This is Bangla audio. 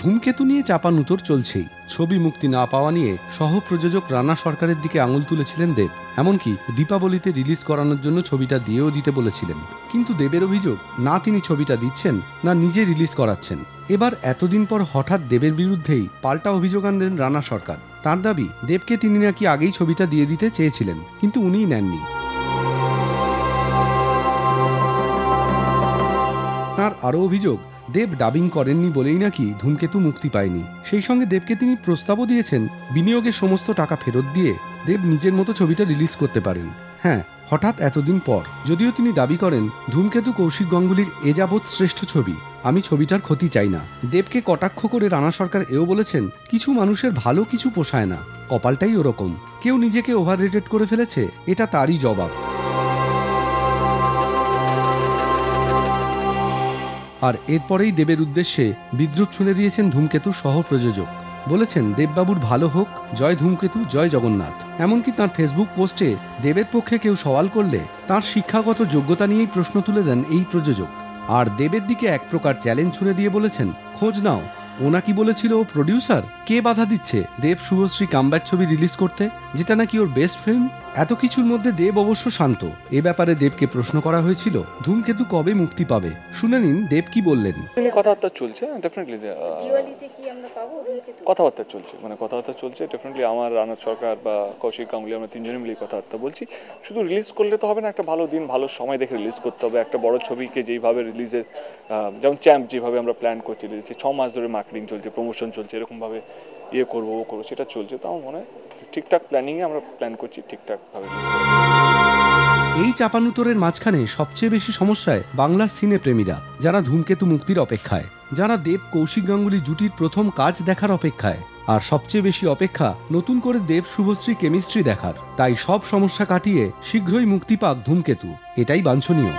ধূমকেতু নিয়ে চাপানুতর চলছেই। ছবি মুক্তি না পাওয়া নিয়ে সহ প্রযোজক রানা সরকারের দিকে আঙুল তুলেছিলেন দেব। এমনকি দীপাবলিতে রিলিজ করানোর জন্য ছবিটা দিয়েও দিতে বলেছিলেন। কিন্তু দেবের অভিযোগ, না তিনি ছবিটা দিচ্ছেন, না নিজে রিলিজ করাচ্ছেন। এবার এতদিন পর হঠাৎ দেবের বিরুদ্ধেই পাল্টা অভিযোগ আনলেন রানা সরকার। তার দাবি, দেবকে তিনি নাকি আগেই ছবিটা দিয়ে দিতে চেয়েছিলেন, কিন্তু উনিই নেননি। তার আরও অভিযোগ দেব ডাবিং করেননি বলেই নাকি ধূমকেতু মুক্তি পায়নি। সেই সঙ্গে দেবকে তিনি প্রস্তাবও দিয়েছেন, বিনিয়োগের সমস্ত টাকা ফেরত দিয়ে দেব নিজের মতো ছবিটা রিলিজ করতে পারেন। হ্যাঁ হঠাৎ এতদিন পর, যদিও তিনি দাবি করেন, ধূমকেতু কৌশিক গঙ্গুলির এ যাবৎ শ্রেষ্ঠ ছবি, আমি ছবিটার ক্ষতি চাই না। দেবকে কটাক্ষ করে রানা সরকার এও বলেছেন, কিছু মানুষের ভালো কিছু পোষায় না, কপালটাই ওরকম, কেউ নিজেকে ওভার করে ফেলেছে, এটা তারই জবাব। আর এরপরেই দেবের উদ্দেশ্যে বিদ্রুপ শুনে দিয়েছেন ধূমকেতুর সহ প্রযোজক বলেছেন, দেববাবুর ভালো হোক, জয় ধূমকেতু, জয় জগন্নাথ। এমনকি তার ফেসবুক পোস্টে দেবের পক্ষে কেউ সওয়াল করলে তার শিক্ষাগত যোগ্যতা নিয়েই প্রশ্ন তুলে দেন এই প্রযোজক। আর দেবের দিকে এক প্রকার চ্যালেঞ্জ ছুঁড়ে দিয়ে বলেছেন, খোঁজ নাও, ওনা কি বলেছিল ও প্রডিউসার কে বাধা দিচ্ছে দেব শুভশ্রী কামব্যাক ছবি রিলিজ করতে, যেটা নাকি ওর বেস্ট ফিল্ম এত কিছুর মধ্যে দেব অবশ্য শান্ত। এ ব্যাপারে দেবকে প্রশ্ন করা হয়েছিল ধূমকেতু কবে মুক্তি পাবে? শুনে নিন দেব কি বললেন? কথাবার্তা চলছে ডেফিনেটলি দিওয়ালিতে কি আমরা পাবো ধূমকেতু? কথাবার্তা চলছে মানে কথাবার্তা চলছে ডেফিনেটলি আমার রানার সরকার বা কৌশিক গাঙ্গুলি আমরা তিনজনে মিলে কথাবার্তা বলছি। শুধু রিলিজ করলে তো হবে না একটা ভালো দিন ভালো সময় দেখে রিলিজ করতে হবে। একটা বড় ছবিকে যেইভাবে রিলিজের যেমন চ্যাম্প যেভাবে আমরা প্ল্যান করছি রিলিজে ছ মাস ধরে মার্কেটিং চলছে প্রমোশন চলছে এরকমভাবে ইয়ে করব, ও করব, সেটা চলছে। তো আমার মনে হয় ঠিকঠাক প্ল্যানিংয়ে আমরা প্ল্যান করছি ঠিকঠাকভাবে। এই চাপানুতরের মাঝখানে সবচেয়ে বেশি সমস্যায় বাংলার সিনে প্রেমীরা যারা ধূমকেতু মুক্তির অপেক্ষায়, যারা দেব কৌশিক গাঙ্গুলি জুটির প্রথম কাজ দেখার অপেক্ষায়, আর সবচেয়ে বেশি অপেক্ষা নতুন করে দেব শুভশ্রী কেমিস্ট্রি দেখার। তাই সব সমস্যা কাটিয়ে শীঘ্রই মুক্তি পাক ধূমকেতু, এটাই বাঞ্ছনীয়।